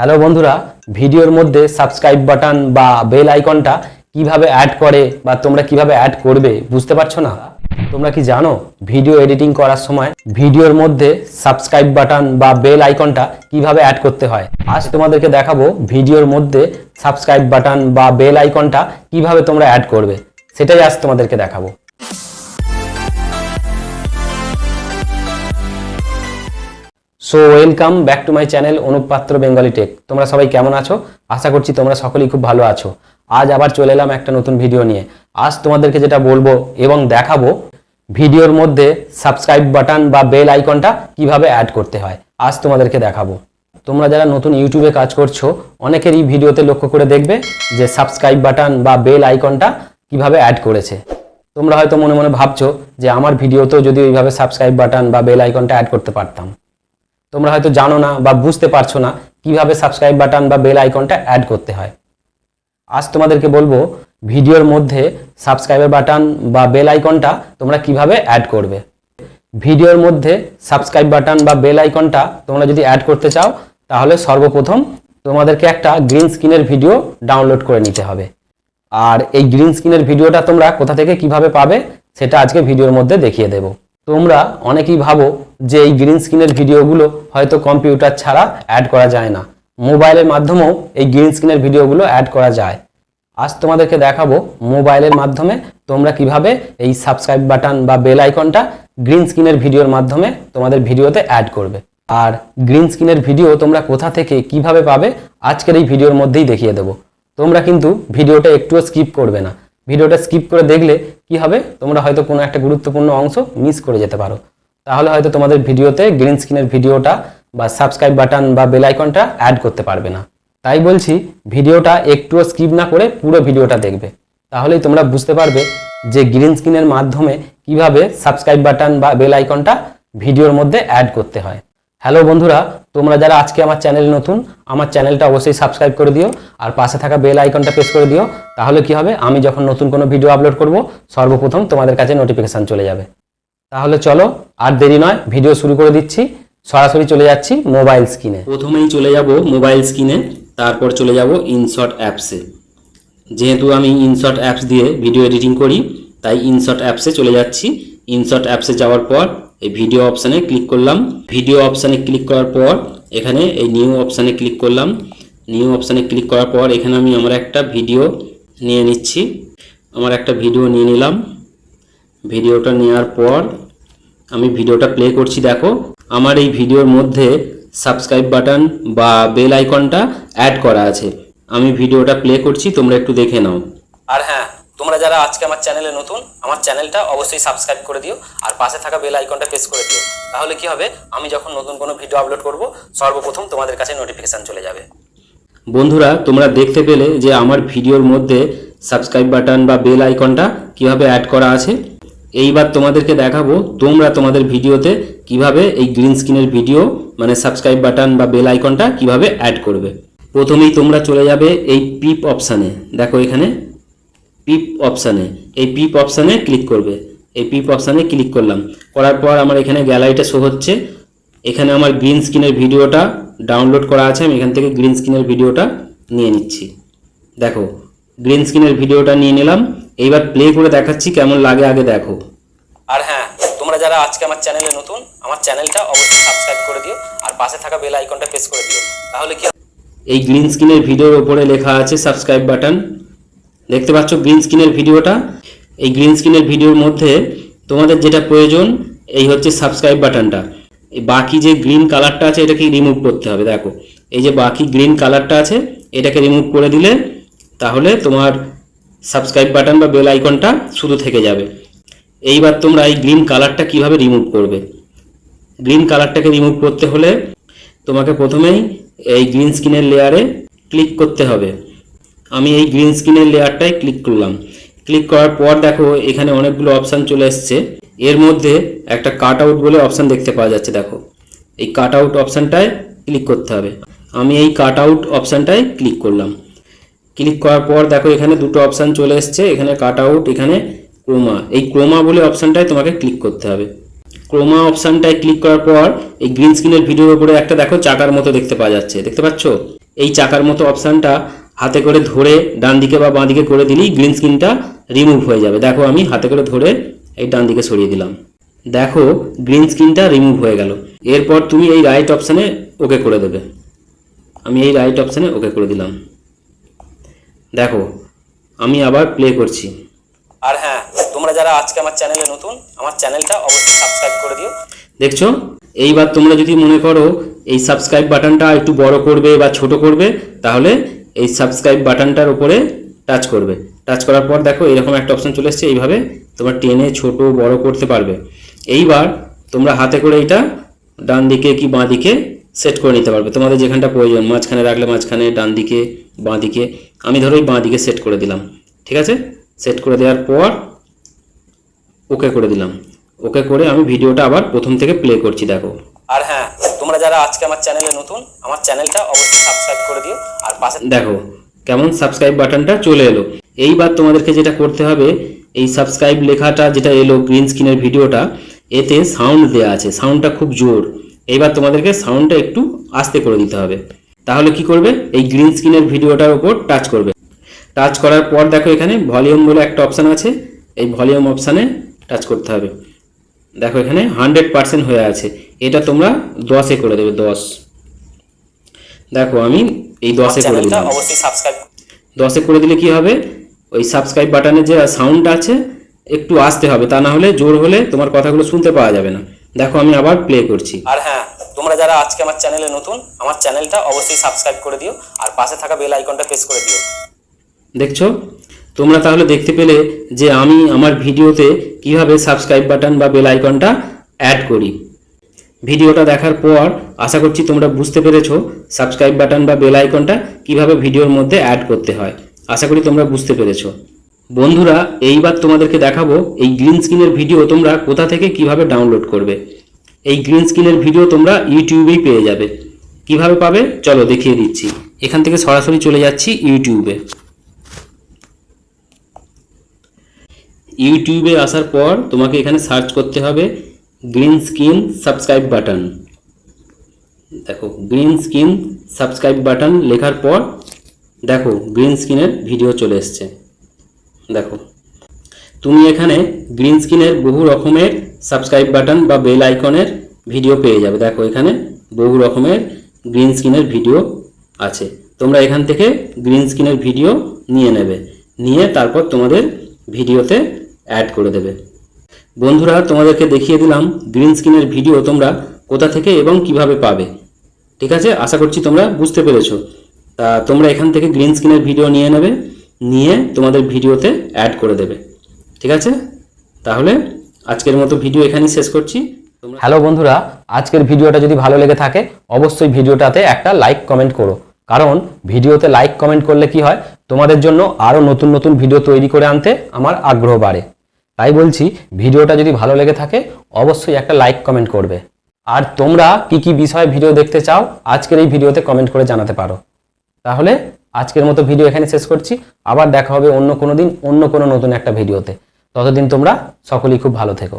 Hello বন্ধুরা, ভিডিওর মধ্যে সাবস্ক্রাইব বাটন বা বেল আইকনটা কীভাবে অ্যাড করে বা তোমরা কীভাবে অ্যাড করবে, বুঝতে পারছ না? তোমরা কি জানো ভিডিও এডিটিং করার সময় ভিডিওর মধ্যে সাবস্ক্রাইব বাটন বা বেল আইকনটা কীভাবে অ্যাড করতে হয়? আজ তোমাদেরকে দেখাবো ভিডিওর মধ্যে সাবস্ক্রাইব বাটন বা বেল আইকনটা কীভাবে তোমরা অ্যাড করবে, সেটাই আজ তোমাদেরকে দেখাবো। So welcome back to my channel অনুপাত্র Bengali tech তোমরা সবাই কেমন আছো? আশা করছি তোমরা সকলেই খুব ভালো আছো। আজ আবার চলে এলাম একটা নতুন ভিডিও নিয়ে। আজ তোমাদেরকে যেটা বলব এবং দেখাবো, ভিডিওর মধ্যে সাবস্ক্রাইব বাটন বা বেল আইকনটা কীভাবে অ্যাড করতে হয়, আজ তোমাদেরকে দেখাবো। তোমরা যারা নতুন ইউটিউবে কাজ করছ অনেকেরই ভিডিওতে লক্ষ্য করে দেখবে যে সাবস্ক্রাইব বাটন বা বেল আইকনটা কীভাবে অ্যাড করেছে। তোমরা হয়তো মনে মনে ভাবছ যে আমার ভিডিওতেও যদি ওইভাবে সাবস্ক্রাইব বাটন বা বেল আইকনটা অ্যাড করতে পারতাম। তোমরা হয়তো জানো না বা বুঝতে পারছ না কীভাবে সাবস্ক্রাইব বাটন বা বেল আইকনটা অ্যাড করতে হয়। আজ তোমাদেরকে বলব ভিডিওর মধ্যে সাবস্ক্রাইবার বাটন বা বেল আইকনটা তোমরা কীভাবে অ্যাড করবে। ভিডিওর মধ্যে সাবস্ক্রাইব বাটন বা বেল আইকনটা তোমরা যদি অ্যাড করতে চাও, তাহলে সর্বপ্রথম তোমাদেরকে একটা গ্রিন স্ক্রিনের ভিডিও ডাউনলোড করে নিতে হবে। আর এই গ্রিন স্ক্রিনের ভিডিওটা তোমরা কোথা থেকে কীভাবে পাবে, সেটা আজকে ভিডিওর মধ্যে দেখিয়ে দেব। তোমরা অনেকেই ভাবো যে এই গ্রিন স্ক্রিনের ভিডিওগুলো হয়তো কম্পিউটার ছাড়া অ্যাড করা যায় না। মোবাইলের মাধ্যমেও এই গ্রিন স্ক্রিনের ভিডিওগুলো অ্যাড করা যায়। আজ তোমাদেরকে দেখাবো মোবাইলের মাধ্যমে তোমরা কীভাবে এই সাবস্ক্রাইব বাটন বা বেল আইকনটা গ্রিন স্ক্রিনের ভিডিওর মাধ্যমে তোমাদের ভিডিওতে অ্যাড করবে। আর গ্রিন স্ক্রিনের ভিডিও তোমরা কোথা থেকে কীভাবে পাবে, আজকের এই ভিডিওর মধ্যেই দেখিয়ে দেবো। তোমরা কিন্তু ভিডিওটা একটুও স্কিপ করবে না। ভিডিওটা স্কিপ করে দেখলে কি হবে? তোমরা হয়তো কোনো একটা গুরুত্বপূর্ণ অংশ মিস করে যেতে পারো। তাহলে হয়তো তোমাদের ভিডিওতে গ্রিন স্ক্রিনের ভিডিওটা বা সাবস্ক্রাইব বাটন বা বেল আইকনটা অ্যাড করতে পারবে না। তাই বলছি, ভিডিওটা একটুও স্কিপ না করে পুরো ভিডিওটা দেখবে। তাহলেই তোমরা বুঝতে পারবে যে গ্রিন স্ক্রিনের মাধ্যমে কীভাবে সাবস্ক্রাইব বাটন বা বেল আইকনটা ভিডিওর মধ্যে অ্যাড করতে হয়। হ্যালো বন্ধুরা, তোমরা যারা আজকে আমার চ্যানেল নতুন, আমার চ্যানেলটা অবশ্যই সাবস্ক্রাইব করে দিও, আর পাশে থাকা বেল আইকনটা প্রেস করে দিও, তাহলে কি হবে? আমি যখন নতুন কোনো ভিডিও আপলোড করব, সর্বপ্রথম তোমাদের কাছে নোটিফিকেশান চলে যাবে। তাহলে চলো, আর দেরি নয়, ভিডিও শুরু করে দিচ্ছি। সরাসরি চলে যাচ্ছি মোবাইল স্ক্রিনে প্রথমেই চলে যাব মোবাইল স্ক্রিনে তারপর চলে যাব ইনশট অ্যাপসে যেহেতু আমি ইনশট অ্যাপস দিয়ে ভিডিও এডিটিং করি, তাই ইনশট অ্যাপসে চলে যাচ্ছি। ইনশট অ্যাপসে যাওয়ার পর এই ভিডিও অপশানে ক্লিক করলাম। ভিডিও অপশানে ক্লিক করার পর এখানে এই নিউ অপশানে ক্লিক করলাম। নিউ অপশানে ক্লিক করার পর এখানে আমি আমার একটা ভিডিও নিয়ে নিচ্ছি। আমার একটা ভিডিও নিয়ে নিলাম। ভিডিওটা নেওয়ার পর আমি ভিডিওটা প্লে করছি, দেখো। আমার এই ভিডিওর মধ্যে সাবস্ক্রাইব বাটন বা বেল আইকনটা অ্যাড করা আছে। আমি ভিডিওটা প্লে করছি, তোমরা একটু দেখে নাও। আর হ্যাঁ তোমরা যারা আজকে আমার চ্যানেলে নতুন, আমার চ্যানেলটা অবশ্যই সাবস্ক্রাইব করে দিও আর পাশে থাকা বেল আইকনটা প্রেস করে দিও। তাহলে কি হবে? আমি যখন নতুন কোনো ভিডিও আপলোড করব, সর্বপ্রথম তোমাদের কাছে নোটিফিকেশান চলে যাবে। বন্ধুরা, তোমরা দেখতে পেলে যে আমার ভিডিওর মধ্যে সাবস্ক্রাইব বাটন বা বেল আইকনটা কীভাবে অ্যাড করা আছে। এইবার তোমাদেরকে দেখাবো তোমরা তোমাদের ভিডিওতে কীভাবে এই গ্রিন স্ক্রিনের ভিডিও মানে সাবস্ক্রাইব বাটন বা বেল আইকনটা কীভাবে অ্যাড করবে। প্রথমেই তোমরা চলে যাবে এই পিপ অপশানে দেখো এখানে। পিপ অপশানে এই পিপ অপশানে ক্লিক করবে। এই পিপ অপশানে ক্লিক করলাম। করার পর আমার এখানে গ্যালারিটা শো হচ্ছে। এখানে আমার গ্রিন স্ক্রিনের ভিডিওটা ডাউনলোড করা আছে। আমি এখান থেকে গ্রিন স্ক্রিনের ভিডিওটা নিয়ে নিচ্ছি। দেখো গ্রিন স্ক্রিনের ভিডিওটা নিয়ে নিলাম। এইবার প্লে করে দেখাচ্ছি কেমন লাগে আগে দেখো। আর হ্যাঁ তোমরা যারা আজকে আমার চ্যানেলে নতুন আমার চ্যানেলটা অবশ্যই সাবস্ক্রাইব করে দিও আর পাশে থাকা বেল আইকনটা প্রেস করে দিও। তাহলে কি এই গ্রিন স্ক্রিনের ভিডিওর উপরে লেখা আছে সাবস্ক্রাইব বাটন দেখতে পাচ্ছ গ্রিন স্ক্রিনের ভিডিওটা। এই গ্রিন স্ক্রিনের ভিডিওর মধ্যে তোমাদের যেটা প্রয়োজন, এই হচ্ছে সাবস্ক্রাইব বাটনটা। বাকি যে গ্রিন কালারটা আছে, এটাকে রিমুভ করতে হবে, দেখো। এই যে বাকি গ্রিন কালারটা আছে, এটাকে রিমুভ করে দিলে তাহলে তোমার সাবস্ক্রাইব বাটন বা বেল আইকনটা শুধু থেকে যাবে। এইবার তোমরা এই গ্রিন কালারটা কীভাবে রিমুভ করবে? গ্রিন কালারটাকে রিমুভ করতে হলে তোমাকে প্রথমেই এই গ্রিন স্ক্রিনের লেয়ারে ক্লিক করতে হবে। আমি এই গ্রিন স্ক্রিনের লেয়ারটায় ক্লিক করলাম। ক্লিক করার পর দেখো এখানে অনেকগুলো অপশান চলে এসছে। এর মধ্যে একটা কাট আউট বলে অপশান দেখতে পাওয়া যাচ্ছে, দেখো। এই কাট আউট অপশানটায় ক্লিক করতে হবে। আমি এই কাট আউট অপশানটায় ক্লিক করলাম। ক্লিক করার পর দেখো এখানে দুটো অপশান চলে এসছে। এখানে কাট আউট এখানে ক্রোমা এই ক্রোমা বলে অপশানটায় তোমাকে ক্লিক করতে হবে। ক্রোমা অপশানটায় ক্লিক করার পর এই গ্রিন স্ক্রিনের ভিডিওর উপরে একটা, দেখো, চাকার মতো দেখতে পাওয়া যাচ্ছে। দেখতে পাচ্ছ? এই চাকার মতো অপশানটা হাতে করে ধরে ডান দিকে বা বাঁ দিকে করে দিলেই গ্রিন স্ক্রিনটা রিমুভ হয়ে যাবে। দেখো আমি হাতে করে ধরে এই ডান দিকে সরিয়ে দিলাম। দেখো গ্রিন স্ক্রিনটা রিমুভ হয়ে গেল। এরপর তুমি এই রাইট অপশানে ওকে করে দেবে। আমি এই রাইট অপশানে ওকে করে দিলাম। দেখো আমি আবার প্লে করছি। আর হ্যাঁ তোমরা যারা আজকে আমার চ্যানেলে নতুন আমার চ্যানেলটা অবশ্যই সাবস্ক্রাইব করে দিও। দেখছ? এইবার তোমরা যদি মনে করো এই সাবস্ক্রাইব বাটনটা একটু বড় করবে বা ছোট করবে তাহলে এই সাবস্ক্রাইব বাটনটার উপরে টাচ করবে। টাচ করার পর দেখো এরকম একটা অপশন চলে এসছে, এইভাবে তোমরা টেনে, ছোট, বড় করতে পারবে। এইবার তোমরা হাতে করে এটা ডান দিকে কি বাঁ দিকে সেট করে নিতে পারবে। তোমাদের যেখানটা প্রয়োজন, মাঝখানে রাখলে মাঝখানে, ডান দিকে, বাঁ দিকে, আমি ধরো এই বাঁ দিকে সেট করে দিলাম, ঠিক আছে? সেট করে দেওয়ার পর ওকে করে দিলাম। ওকে করে আমি ভিডিওটা আবার প্রথম থেকে প্লে করছি, দেখো। আর হ্যাঁ তোমরা যারা আজকে আমার চ্যানেলে নতুন, আমার চ্যানেলটা অবশ্যই সাবস্ক্রাইব করে দিও আর পাশে দেখো, কেমন সাবস্ক্রাইব বাটনটা চলে এলো। এইবার তোমাদেরকে যেটা করতে হবে, এই সাবস্ক্রাইব লেখাটা যেটা এলো গ্রিন স্ক্রিনের ভিডিওটা, এতে সাউন্ড দেওয়া আছে। সাউন্ডটা খুব জোর। এইবার তোমাদেরকে সাউন্ডটা একটু আস্তে করে দিতে হবে। তাহলে কি করবে? এই গ্রিন স্ক্রিনের ভিডিওটার উপর টাচ করবে। টাচ করার পর দেখো এখানে ভলিউম বলে একটা অপশান আছে। এই ভলিউম অপশানে টাচ করতে হবে। দেখো এখানে হান্ড্রেড পার্সেন্ট হয়ে আছে। এটা তোমরা দশে করে দেবে দশ। দেখো আমি এই দশে করে দিলাম। অবশ্যই সাবস্ক্রাইব দশে করে দিলে কি হবে? ওই সাবস্ক্রাইব বাটনে যে সাউন্ড আছে একটু আসতে হবে তা না হলে জোর হলে তোমার কথাগুলো শুনতে পাওয়া যাবে না। দেখো আমি আবার প্লে করছি। আর হ্যাঁ তোমরা যারা আজকে আমার চ্যানেলে নতুন আমার চ্যানেলটা অবশ্যই সাবস্ক্রাইব করে দিও আর পাশে থাকা বেল আইকনটা প্রেস করে দিও। দেখছ? তোমরা তাহলে দেখতে পেলে যে আমি আমার ভিডিওতে কীভাবে সাবস্ক্রাইব বাটন বা বেল আইকনটা অ্যাড করি। ভিডিওটা দেখার পর আশা করছি তোমরা বুঝতে পেরেছ সাবস্ক্রাইব বাটন বা বেল আইকনটা কীভাবে ভিডিওর মধ্যে অ্যাড করতে হয়। আশা করি তোমরা বুঝতে পেরেছ। বন্ধুরা, এইবার তোমাদেরকে দেখাবো এই গ্রিন স্ক্রিনের ভিডিও তোমরা কোথা থেকে কীভাবে ডাউনলোড করবে। এই গ্রিন স্ক্রিনের ভিডিও তোমরা ইউটিউবেই পেয়ে যাবে। কীভাবে পাবে? চলো দেখিয়ে দিচ্ছি। এখান থেকে সরাসরি চলে যাচ্ছি ইউটিউবে ইউটিউবে আসার পর তোমাকে এখানে সার্চ করতে হবে গ্রিন স্ক্রিন সাবস্ক্রাইব বাটন দেখো গ্রিন স্ক্রিন সাবস্ক্রাইব বাটন লেখার পর দেখো গ্রিন স্ক্রিনের ভিডিও চলে এসছে। দেখো, তুমি এখানে গ্রিন স্ক্রিনের বহু রকমের সাবস্ক্রাইব বাটন বা বেল আইকনের ভিডিও পেয়ে যাবে। দেখো, এখানে বহু রকমের গ্রিন স্ক্রিনের ভিডিও আছে। তোমরা এখান থেকে গ্রিন স্ক্রিনের ভিডিও নিয়ে নেবে। নিয়ে তারপর তোমাদের ভিডিওতে অ্যাড করে দেবে। বন্ধুরা, তোমাদেরকে দেখিয়ে দিলাম গ্রিন স্ক্রিনের ভিডিও তোমরা কোথা থেকে এবং কীভাবে পাবে। ঠিক আছে? আশা করছি তোমরা বুঝতে পেরেছ। তা তোমরা এখান থেকে গ্রিন স্ক্রিনের ভিডিও নিয়ে নেবে, নিয়ে তোমাদের ভিডিওতে অ্যাড করে দেবে। ঠিক আছে? তাহলে আজকের মতো ভিডিও এখানেই শেষ করছি। হ্যালো বন্ধুরা, আজকের ভিডিওটা যদি ভালো লেগে থাকে, অবশ্যই ভিডিওটাতে একটা লাইক কমেন্ট করো। কারণ ভিডিওতে লাইক কমেন্ট করলে কি হয়? তোমাদের জন্য আরও নতুন নতুন ভিডিও তৈরি করে আনতে আমার আগ্রহ বাড়ে। তাই বলছি, ভিডিওটা যদি ভালো লেগে থাকে, অবশ্যই একটা লাইক কমেন্ট করবে। আর তোমরা কি কি বিষয়ে ভিডিও দেখতে চাও, আজকের এই ভিডিওতে কমেন্ট করে জানাতে পারো। তাহলে আজকের মতো ভিডিও এখানে শেষ করছি। আবার দেখা হবে অন্য কোনো দিন, অন্য কোনো নতুন একটা ভিডিওতে। ততদিন তোমরা সকলেই খুব ভালো থেকো।